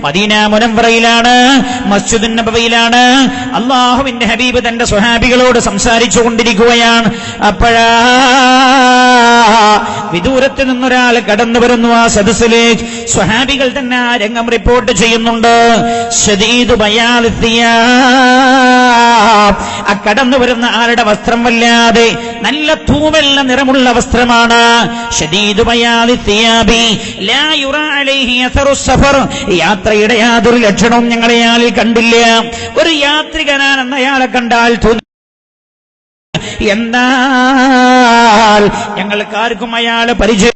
Medina മുനംവറയിലാണ് മസ്ജിദുൻ നബവിയിലാണ്. അള്ളാഹുവിന്റെ ഹബീബ് തന്റെ സ്വഹാബികളോട് സംസാരിച്ചു കൊണ്ടിരിക്കുകയാണ് അപ്പോഴാ വിദൂരത്ത് നിന്നൊരാൾ കടന്നു വരുന്നു ആ സദസ്സിലേക്ക് സ്വഹാബികൾ തന്നെ ആ രംഗം റിപ്പോർട്ട് ചെയ്യുന്നുണ്ട്. ശദീദു ബയാലിത്തിയ. ആ കടന്നു വരുന്ന ആളുടെ വസ്ത്രം വല്ലാതെ നല്ല തൂവെള്ള നിറമുള്ള വസ്ത്രമാണ്. യാത്രയുടെ യാതൊരു ലക്ഷണവും ഞങ്ങളെ അയാളിൽ കണ്ടില്ല. ഒരു യാത്രികനാൻ എന്നയാളെ കണ്ടാൽ എന്നാൽ ഞങ്ങൾക്ക് ആർക്കും അയാളെ പരിചയം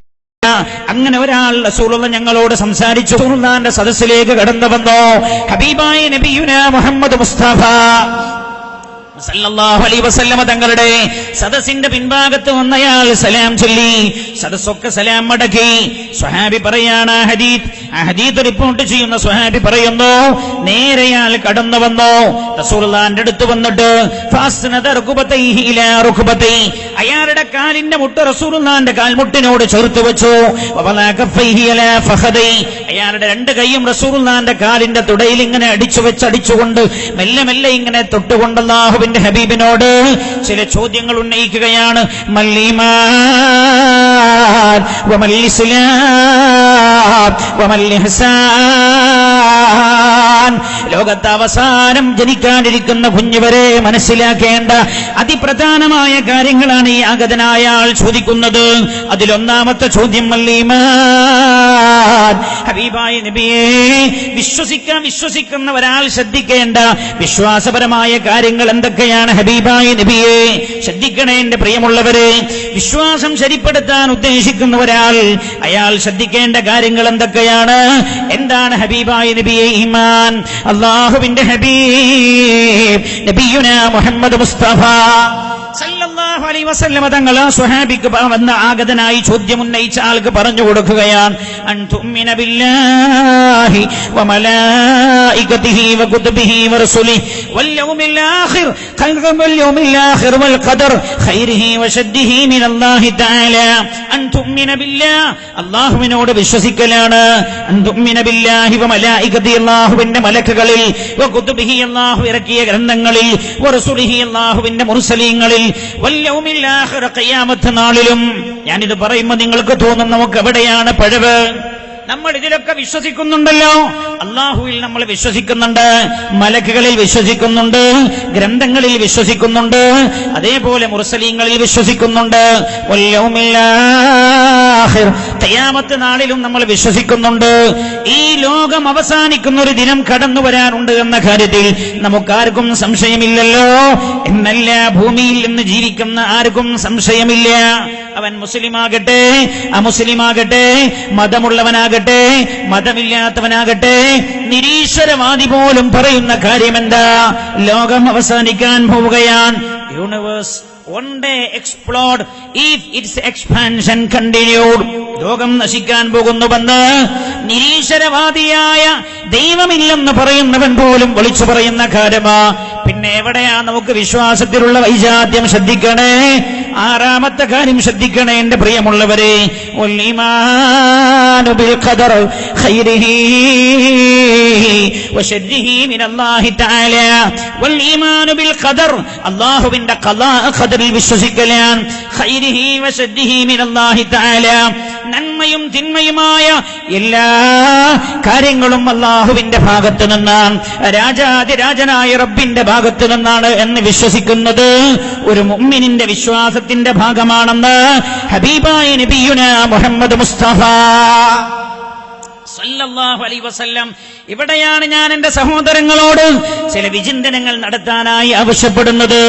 അങ്ങനെ ഒരാൾ റസൂലുള്ള ഞങ്ങളോട് സംസാരിച്ചു. സദസ്സിലേക്ക് കടന്നു വന്നോ. ഹബീബായ നബിയുന മുഹമ്മദ് മുസ്തഫ. തങ്ങളുടെ സദസ്സിന്റെ പിൻഭാഗത്ത് വന്നയാൾ സലാം ചൊല്ലി സദസ്സൊക്കെ സലാം മടക്കി. സ്വഹാബി പറയാണ് ഹരീത് ഹദീദ് റിപ്പോർട്ട് ചെയ്യുന്ന സ്വഹാബി പറയുന്നു നേരെയാൽ കടന്നു വന്നു. റസൂലുള്ളാഹിന്റെ അടുത്ത് വന്നിട്ട് അയാളുടെ കാലിന്റെ മുട്ട് റസൂലുള്ളാഹിന്റെ കാൽമുട്ടിനോട് ചേർത്ത് വെച്ചു. അയാളുടെ രണ്ട് കൈയും റസൂലുള്ളാഹിന്റെ കാലിന്റെ തുടയിൽ ഇങ്ങനെ അടിച്ചു വെച്ച് അടിച്ചുകൊണ്ട് മെല്ലെ മെല്ലെ ഇങ്ങനെ തൊട്ടുകൊണ്ട് അല്ലാഹുവിന്റെ ഹബീബിനോട് ചില ചോദ്യങ്ങൾ ഉന്നയിക്കുകയാണ്. മല്ലീമാൻ الإحسان ലോകത്ത് അവസാനം ജനിക്കാനിരിക്കുന്ന കുഞ്ഞുവരെ മനസ്സിലാക്കേണ്ട അതിപ്രധാനമായ കാര്യങ്ങളാണ് ഈ ആഗതനായ ആൾ ചോദിക്കുന്നത്. അതിലൊന്നാമത്തെ ചോദ്യം ഹബീബായ നബിയെ വിശ്വസിക്കാൻ വിശ്വസിക്കുന്ന ഒരാൾ ശ്രദ്ധിക്കേണ്ട വിശ്വാസപരമായ കാര്യങ്ങൾ എന്തൊക്കെയാണ് ഹബീബായ നബിയെ? ശ്രദ്ധിക്കണേ എന്റെ പ്രിയമുള്ളവരെ വിശ്വാസം ശരിപ്പെടുത്താൻ ഉദ്ദേശിക്കുന്ന ഒരാൾ അയാൾ ശ്രദ്ധിക്കേണ്ട കാര്യങ്ങൾ എന്തൊക്കെയാണ്? എന്താണ് ഹബീബായ നബിയെ ഇമാൻ ഈമാൻ അള്ളാഹുവിന്റെ ഹബീബ് നബിയുന മുഹമ്മദ് മുസ്തഫ. സല്ലല്ലാഹു അലൈഹി വസല്ലമ തങ്ങൾ സ്വഹാബിക്ക് വന്ന ആഗതനായി ചോദ്യം ഉന്നയിച്ച ആൾക്ക് പറഞ്ഞു കൊടുക്കുകയാണ്. അൻ തുഅ്മിന ബില്ലാഹി വമലായികതിഹി വകുതുബിഹി വറസുലിഹി വൽ യൗമിൽ ആഖിർ ഖൈറൻ വൽ യൗമിൽ ആഖിർ വൽ ഖദർ ഖൈരിഹി വശദ്ദിഹി മിനല്ലാഹി തആല. അൻ തുഅ്മിന ബില്ലാഹ് അല്ലാഹുവിനോട് വിശ്വസിക്കലാണ്. അൻ തുഅ്മിന ബില്ലാഹി വമലായികതി അല്ലാഹുവിന്റെ മലക്കുകളിൽ വകുതുബിഹി അല്ലാഹു ഇറക്കിയ ഗ്രന്ഥങ്ങളിൽ വറസുലിഹി അല്ലാഹുവിന്റെ മുർസലീങ്ങളിൽ ഖിയാമത്ത് നാളിലും ഞാനിത് പറയുമ്പോൾ നിങ്ങൾക്ക് തോന്നും നമുക്ക് എവിടെയാണ് പഴവ്? നമ്മൾ ഇതിലൊക്കെ വിശ്വസിക്കുന്നുണ്ടല്ലോ. അള്ളാഹുവിൽ നമ്മൾ വിശ്വസിക്കുന്നുണ്ട് മലക്കുകളിൽ വിശ്വസിക്കുന്നുണ്ട് ഗ്രന്ഥങ്ങളിൽ വിശ്വസിക്കുന്നുണ്ട് അതേപോലെ മുർസലീങ്ങളിൽ വിശ്വസിക്കുന്നുണ്ട്. ഖിയാമത്ത് നാളിലും നമ്മൾ വിശ്വസിക്കുന്നുണ്ട്. ഈ ലോകം അവസാനിക്കുന്ന ഒരു ദിനം കടന്നു വരാനുണ്ട് എന്ന കാര്യത്തിൽ നമുക്കാർക്കും സംശയമില്ലല്ലോ. എന്നല്ല ഭൂമിയിൽ നിന്ന് ജീവിക്കുന്ന ആർക്കും സംശയമില്ല. അവൻ മുസ്ലിമാകട്ടെ അമുസ്ലിമാകട്ടെ മതമുള്ളവനാകട്ടെ മതമില്ലാത്തവനാകട്ടെ നിരീശ്വരവാദി പോലും പറയുന്ന കാര്യം എന്താ ലോകം അവസാനിക്കാൻ പോവുകയാണ്. Universe one day explode if it's expansion continued ലോകം നശിക്കാൻ പോകുന്നുവെന്ന് നിരീശ്വരവാദിയായ ദൈവമില്ലെന്ന് പറയുന്നവൻ പോലും വിളിച്ചു പറയുന്ന കാര്യമാ. പിന്നെ എവിടെയാ നമുക്ക് വിശ്വാസത്തിലുള്ള വൈജാത്യം ശ്രദ്ധിക്കണേ? ആറാമത്തെ കാര്യം ശ്രദ്ധിക്കണേ എന്റെ പ്രിയമുള്ളവരെ. അള്ളാഹുവിന്റെ വിശ്വസിക്കലാണ്. നന്മയും തിന്മയുമായ എല്ലാ കാര്യങ്ങളും അള്ളാഹുവിന്റെ ഭാഗത്ത് നിന്നാണ്. രാജാതിരാജനായ റബ്ബിന്റെ ഭാഗത്ത് നിന്നാണ് എന്ന് വിശ്വസിക്കുന്നത്. ഒരു മുമ്മിനിന്റെ വിശ്വാസത്തിന്റെ ഭാഗമാണെന്ന് ഹബീബായ നബിയുന മുഹമ്മദ് മുസ്തഫ സല്ലല്ലാഹു വസല്ലം ഇവിടെയാണ് ഞാൻ എന്റെ സഹോദരങ്ങളോട് ചില വിചിന്തനങ്ങൾ നടത്താനായി ആവശ്യപ്പെടുന്നത്.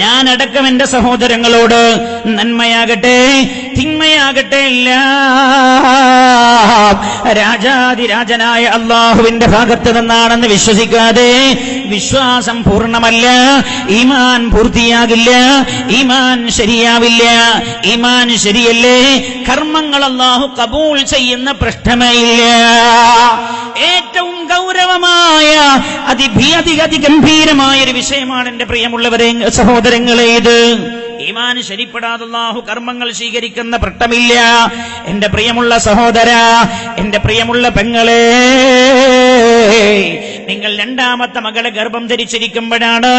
ഞാൻ അടക്കം എന്റെ സഹോദരങ്ങളോട് നന്മയാകട്ടെ തിന്മയാകട്ടെ ഇല്ല. രാജാതിരാജനായ അള്ളാഹുവിന്റെ ഭാഗത്ത് നിന്നാണെന്ന് വിശ്വസിക്കാതെ വിശ്വാസം പൂർണമല്ല. ഈമാൻ പൂർത്തിയാകില്ല. ഈമാൻ ശരിയാവില്ല. ഈമാൻ ശരിയല്ലേ? കർമ്മങ്ങൾ അള്ളാഹു കബൂൾ ചെയ്യുന്ന പ്രശ്നമേ ഇല്ല. ഏറ്റവും ഗൗരവമായ അതിഭി അതി അതിഗംഭീരമായ ഒരു വിഷയമാണ് എന്റെ പ്രിയമുള്ളവരെ സഹോദരങ്ങളെ ഇത്. ഈമാൻ ശരിപ്പെടാതെ അല്ലാഹു കർമ്മങ്ങൾ സ്വീകരിക്കുന്ന പ്രട്ടമില്ല എന്റെ പ്രിയമുള്ള സഹോദര എന്റെ പ്രിയമുള്ള പെങ്ങളെ നിങ്ങൾ രണ്ടാമത്തെ മകളെ ഗർഭം ധരിച്ചിരിക്കുമ്പോഴാണ്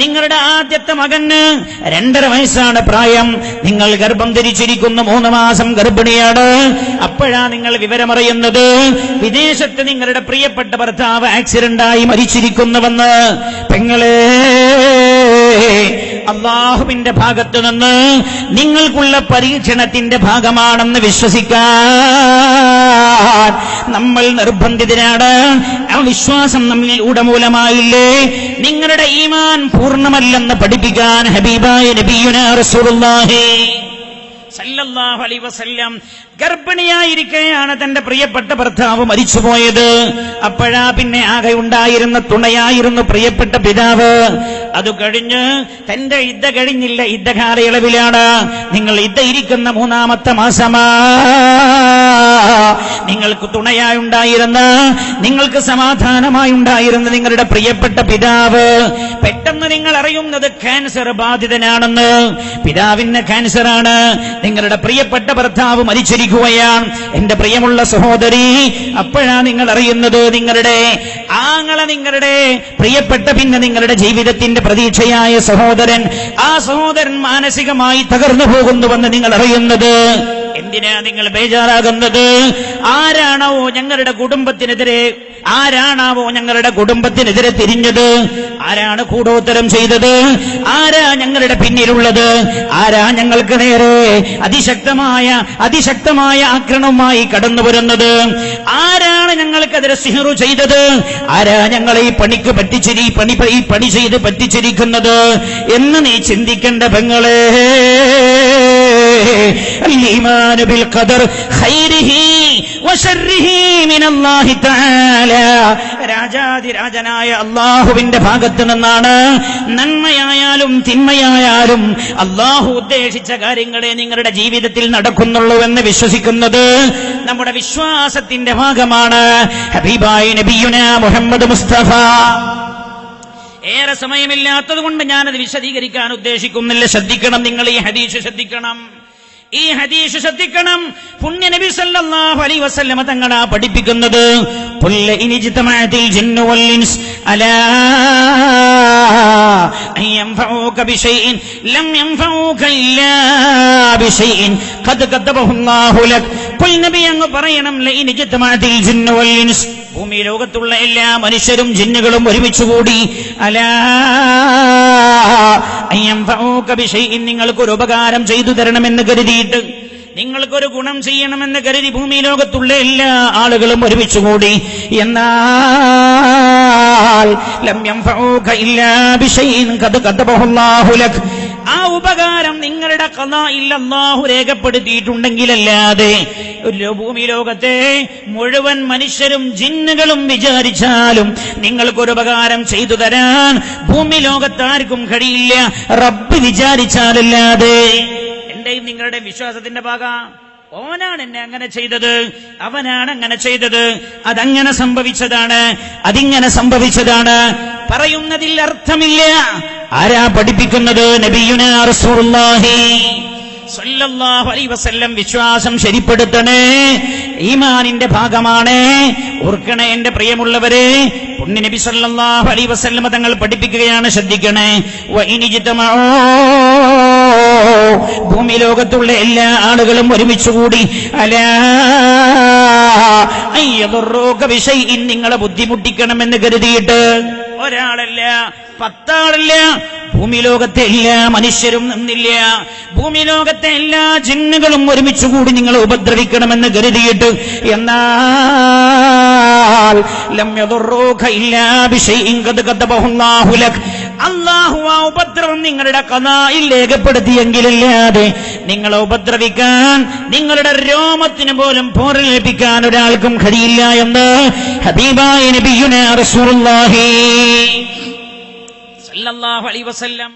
നിങ്ങളുടെ ആദ്യത്തെ മകന് രണ്ടര വയസ്സാണ് പ്രായം. നിങ്ങൾ ഗർഭം ധരിച്ചിരിക്കുന്ന മൂന്ന് മാസം ഗർഭിണിയാണ്. അപ്പോഴാ നിങ്ങൾ വിവരമറിയുന്നത്. വിദേശത്ത് നിങ്ങളുടെ പ്രിയപ്പെട്ട ഭർത്താവ് ആക്സിഡന്റായി മരിച്ചിരിക്കുന്നുവെന്ന്. പെങ്ങളെ അള്ളാഹുവിന്റെ ഭാഗത്തു നിന്ന് നിങ്ങൾക്കുള്ള പരീക്ഷണത്തിന്റെ ഭാഗമാണെന്ന് വിശ്വസിക്കാൻ നമ്മൾ നിർബന്ധിതരാണ്. ആ വിശ്വാസം നമ്മിൽ ഉടമൂലമായില്ലേ? നിങ്ങളുടെ ഈമാൻ പൂർണമല്ലെന്ന് പഠിപ്പിക്കാൻ ഹബീബായ നബിയുന റസൂലുള്ളാഹി. സല്ലല്ലാഹു അലൈഹി വസല്ലം ഗർഭിണിയായിരിക്കെയാണ് തന്റെ പ്രിയപ്പെട്ട ഭർത്താവ് മരിച്ചുപോയത്. അപ്പോഴാ പിന്നെ ആകെ ഉണ്ടായിരുന്ന തുണയായിരുന്നു പ്രിയപ്പെട്ട പിതാവ്. അത് കഴിഞ്ഞ് തന്റെ ഇദ്ദ കഴിഞ്ഞില്ല. ഇദ്ദ കാലയളവിലാണ്. നിങ്ങൾ ഇദ്ദ ഇരിക്കുന്ന മൂന്നാമത്തെ മാസമാ. നിങ്ങൾക്ക് തുണയായി ഉണ്ടായിരുന്ന. നിങ്ങൾക്ക് സമാധാനമായി ഉണ്ടായിരുന്ന നിങ്ങളുടെ പ്രിയപ്പെട്ട പിതാവ്. പെട്ടെന്ന് നിങ്ങൾ അറിയുന്നത് ക്യാൻസർ ബാധിതനാണെന്ന്. പിതാവിന് ക്യാൻസറാണ് നിങ്ങളുടെ പ്രിയപ്പെട്ട ഭർത്താവ് മരിച്ചിരിക്കുകയാണ്. എന്റെ പ്രിയമുള്ള സഹോദരി അപ്പോഴാ നിങ്ങൾ അറിയുന്നത് നിങ്ങളുടെ ആങ്ങളെ നിങ്ങളുടെ പ്രിയപ്പെട്ട പിന്നെ നിങ്ങളുടെ ജീവിതത്തിന്റെ പ്രതീക്ഷയായ സഹോദരൻ. ആ സഹോദരൻ മാനസികമായി തകർന്നു പോകുന്നുവെന്ന് നിങ്ങൾ അറിയുന്നത്. എന്തിനാ നിങ്ങൾ ബേജാറാകുന്നത്? ആരാണാവോ ഞങ്ങളുടെ കുടുംബത്തിനെതിരെ ആരാണാവോ ഞങ്ങളുടെ കുടുംബത്തിനെതിരെ തിരിഞ്ഞത്? ആരാണ് കൂടോത്തരം ചെയ്തത്? ആരാ ഞങ്ങളുടെ പിന്നിലുള്ളത്? ആരാ ഞങ്ങൾക്ക് നേരെ അതിശക്തമായ അതിശക്തമായ ആക്രമണവുമായി കടന്നു വരുന്നത്? ആരാണ് ഞങ്ങൾക്കെതിരെ സിഹറു ചെയ്തത്? ആരാ ഞങ്ങളെ ഈ പണിക്ക് പറ്റിച്ചിരി പണി ഈ പണി ചെയ്ത് പറ്റിച്ചിരിക്കുന്നത്? എന്ന് നീ ചിന്തിക്കേണ്ട പെങ്ങളെ. الإيمان بالقدر خيره وشره من الله تعالى രാജാതിരാജനായ അള്ളാഹുവിന്റെ ഭാഗത്ത് നിന്നാണ് നന്മയായാലും തിന്മയായാലും അള്ളാഹു ഉദ്ദേശിച്ച കാര്യങ്ങളെ നിങ്ങളുടെ ജീവിതത്തിൽ നടക്കുന്നുള്ളൂ എന്ന് വിശ്വസിക്കുന്നത് നമ്മുടെ വിശ്വാസത്തിന്റെ ഭാഗമാണ് ഹബീബായി നബിയുന മുഹമ്മദ് മുസ്തഫ ഏറെ സമയമില്ലാത്തത് കൊണ്ട് ഞാനത് വിശദീകരിക്കാൻ ഉദ്ദേശിക്കുന്നില്ല ശ്രദ്ധിക്കണം നിങ്ങൾ ഈ ഹദീസ് ശ്രദ്ധിക്കണം ഈ ഹദീസ് ശ്രദ്ധിക്കണം. പുണ്യ നബി സല്ലല്ലാഹു അലൈഹി വസല്ലമ തങ്ങളാ പഠിപ്പിക്കുന്നത്. പുല്ല ഇനിജ്തമഅത്തിൽ ജിന്നു വൽ ഇൻസ്. അലാ യൻഫഊക ബിശൈഇൻ ലം യൻഫഊക ഇല്ലാ ബിശൈഇൻ ഖദ് കതബഹു അല്ലാഹു ലക്. ഖുൽ നബി അങ്ങ് പറയണം ലഇനിജ്തമഅത്തിൽ ജിന്നു വൽ ഇൻസ്. ഭൂമി ലോകത്തുള്ള എല്ലാ മനുഷ്യരും ജിന്നുകളും ഒരുമിച്ചുകൂടി അലാ നിങ്ങൾക്കൊരു ഉപകാരം ചെയ്തു തരണമെന്ന് കരുതിയിട്ട് നിങ്ങൾക്കൊരു ഗുണം ചെയ്യണമെന്ന് കരുതി ഭൂമി ലോകത്തുള്ള എല്ലാ ആളുകളും ഒരുമിച്ചുകൂടി. എന്നാൽ ആ ഉപകാരം നിങ്ങളുടെ കഥ ഇല്ലെന്നാഹു രേഖപ്പെടുത്തിയിട്ടുണ്ടെങ്കിലല്ലാതെ ഭൂമി ലോകത്തെ മുഴുവൻ മനുഷ്യരും ജിന്നുകളും വിചാരിച്ചാലും നിങ്ങൾക്കൊരു ഉപകാരം ചെയ്തു തരാൻ ഭൂമി ലോകത്താർക്കും കഴിയില്ല. റബ്ബ് വിചാരിച്ചാലല്ലാതെ. എന്റെയും നിങ്ങളുടെ വിശ്വാസത്തിന്റെ ഭാഗ ഓനാണ് എന്നെ അങ്ങനെ ചെയ്തത്. അവനാണ് അങ്ങനെ ചെയ്തത്. അതങ്ങനെ സംഭവിച്ചതാണ്. അതിങ്ങനെ സംഭവിച്ചതാണ്. പറയുന്നതിൽ അർത്ഥമില്ല. ആരാ പഠിപ്പിക്കുന്നത്? റസൂലുള്ളാഹി. അലൈഹി വസല്ലം വിശ്വാസം ശരിപ്പെടുത്തണേ. ഈമാനിന്റെ ഭാഗമാണ്. ഓർക്കണേ എന്റെ പ്രിയമുള്ളവരെ. പുണ്യ നബി സല്ലല്ലാഹു അലൈഹി വസല്ലം തങ്ങൾ പഠിപ്പിക്കുകയാണ് ശ്രദ്ധിക്കണേ. ഭൂമി ലോകത്തുള്ള എല്ലാ ആളുകളും ഒരുമിച്ചുകൂടി. അലാ നിങ്ങളെ ബുദ്ധിമുട്ടിക്കണമെന്ന് കരുതിയിട്ട്. ഒരാളല്ല പത്താളല്ല ഭൂമി ലോകത്തെ എല്ലാ മനുഷ്യരും നിന്നില്ല. ഭൂമി ലോകത്തെ എല്ലാ ജിന്നുകളും ഒരുമിച്ചുകൂടി നിങ്ങളെ ഉപദ്രവിക്കണമെന്ന് കരുതിയിട്ട് എന്നാൽ ലം യദുറൂക ഇല്ലാ ബിശൈഇൻ കഥ ലക് അള്ളാഹു ആ ഉപദ്രവം നിങ്ങളുടെ കഥായിൽ രേഖപ്പെടുത്തിയെങ്കിലല്ലാതെ നിങ്ങളെ ഉപദ്രവിക്കാൻ നിങ്ങളുടെ രോമത്തിന് പോലും പോരലേൽപ്പിക്കാൻ ഒരാൾക്കും കഴിയില്ല എന്ന് ഹബീബായ നബിയുനെ റസൂലുള്ളാഹി. അലൈഹി വസല്ലം.